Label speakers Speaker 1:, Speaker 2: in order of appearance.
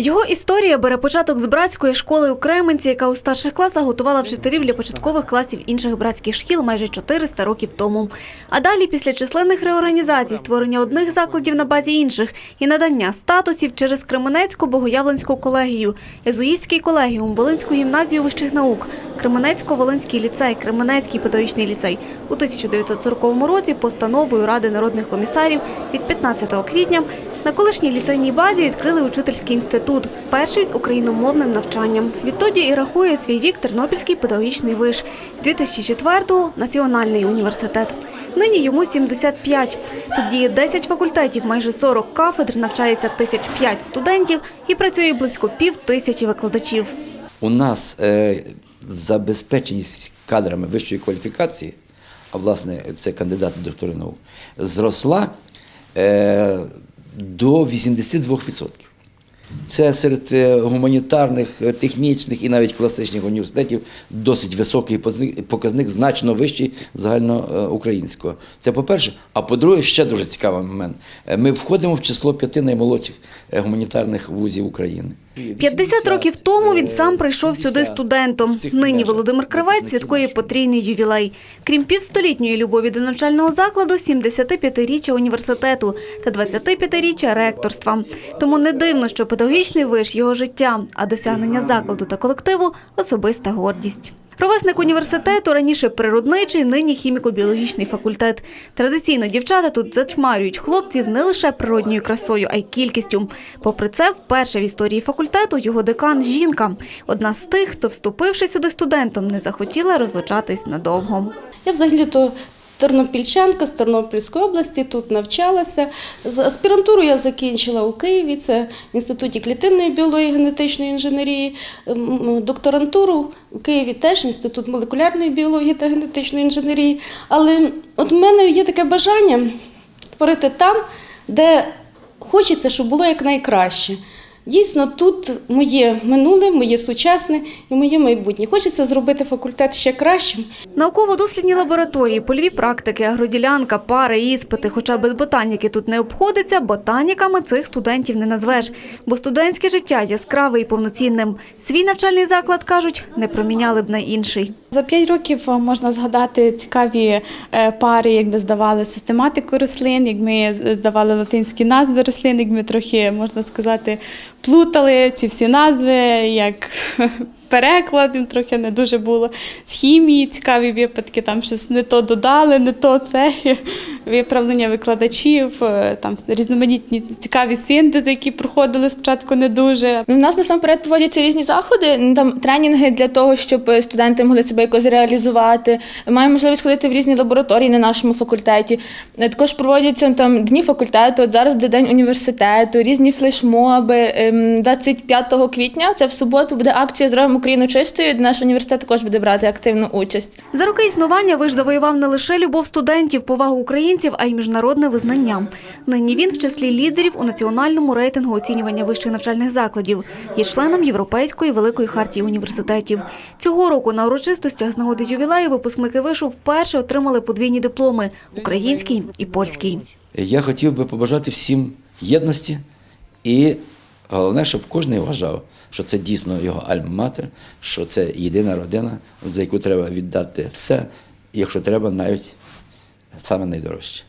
Speaker 1: Його історія бере початок з братської школи у Кременці, яка у старших класах готувала вчителів для початкових класів інших братських шкіл майже 400 років тому. А далі, після численних реорганізацій, створення одних закладів на базі інших і надання статусів через Кременецьку богоявленську колегію, Єзуїтський колегіум, Волинську гімназію вищих наук, Кременецько-Волинський ліцей, Кременецький педагогічний ліцей. У 1940 році постановою Ради народних комісарів від 15 квітня на колишній ліцейній базі відкрили учительський інститут, перший з україномовним навчанням. Відтоді і рахує свій вік Тернопільський педагогічний виш. З 2004-го – Національний університет. Нині йому 75. Тут діє 10 факультетів, майже 40 кафедр, навчається 1005 студентів і працює близько пів тисячі викладачів.
Speaker 2: У нас е, забезпеченість кадрами вищої кваліфікації, а власне це кандидати доктори наук, зросла е, до 82%. Це серед е, гуманітарних, е, технічних і навіть класичних університетів досить високий показник, значно вищий загальноукраїнського. Це по-перше. А по-друге, ще дуже цікавий момент. Е, Ми входимо в число п'яти наймолодших е, гуманітарних вузів України.
Speaker 1: 50 років тому він сам
Speaker 2: е,
Speaker 1: прийшов сюди студентом. Нині. Володимир Кривець святкує потрійний ювілей. Крім півстолітньої любові до навчального закладу, 75-річчя університету та 25-річчя ректорства. Тому не дивно, що педагогічний виш його життя, а досягнення закладу та колективу особиста гордість. Ровесник університету раніше природничий, нині хіміко-біологічний факультет. Традиційно дівчата тут зачмарюють хлопців не лише природньою красою, а й кількістю. Попри це, вперше в історії факультету його декан – жінка. Одна з тих, хто, вступивши сюди студентом, не захотіла розлучатись надовго.
Speaker 3: Я взагалі-то тернопільчанка з Тернопільської області, тут навчалася. Аспірантуру я закінчила у Києві, це в Інституті клітинної біології генетичної інженерії. Докторантуру у Києві теж Інститут молекулярної біології та генетичної інженерії. Але от в мене є таке бажання творити там, де хочеться, щоб було якнайкраще. Дійсно, тут моє минуле, моє сучасне і моє майбутнє. Хочеться зробити факультет ще кращим.
Speaker 1: Науково-дослідні лабораторії, польові практики, агроділянка, пари, іспити. Хоча без ботаніки тут не обходиться, ботаніками цих студентів не назвеш. Бо студентське життя яскраве і повноцінним. Свій навчальний заклад, кажуть, не проміняли б на інший.
Speaker 4: За п'ять років е, можна згадати цікаві е, пари, як ми здавали систематику рослин, як ми здавали латинські назви рослин, як ми трохи, можна сказати, плутали ці всі назви, як переклад трохи не дуже було. З хімії цікаві випадки, там щось не то додали, не то це, виправлення викладачів, е, там різноманітні цікаві синтези, які проходили спочатку не дуже.
Speaker 5: У нас насамперед проводяться різні заходи, там тренінги для того, щоб студенти могли себе якось реалізувати. Маємо можливість ходити в різні лабораторії на нашому факультеті. Е, Також проводяться там дні факультету. От зараз буде день університету, різні флешмоби. Ем, 25 квітня, це в суботу, буде акція Зробимо Україну чистою. Наш університет також буде брати активну участь.
Speaker 1: За роки існування виш завоював не лише любов студентів, повагу українців, а й міжнародне визнання. Нині він в числі лідерів у національному рейтингу оцінювання вищих навчальних закладів. Є членом Європейської великої хартії університетів. Цього року на урочистостях з нагоди ювілею випускники вишу вперше отримали подвійні дипломи – український і польський.
Speaker 2: Я хотів би побажати всім єдності і головне, щоб кожен вважав, що це дійсно його альма-матер, що це єдина родина, за яку треба віддати все, якщо треба, навіть саме найдорожче.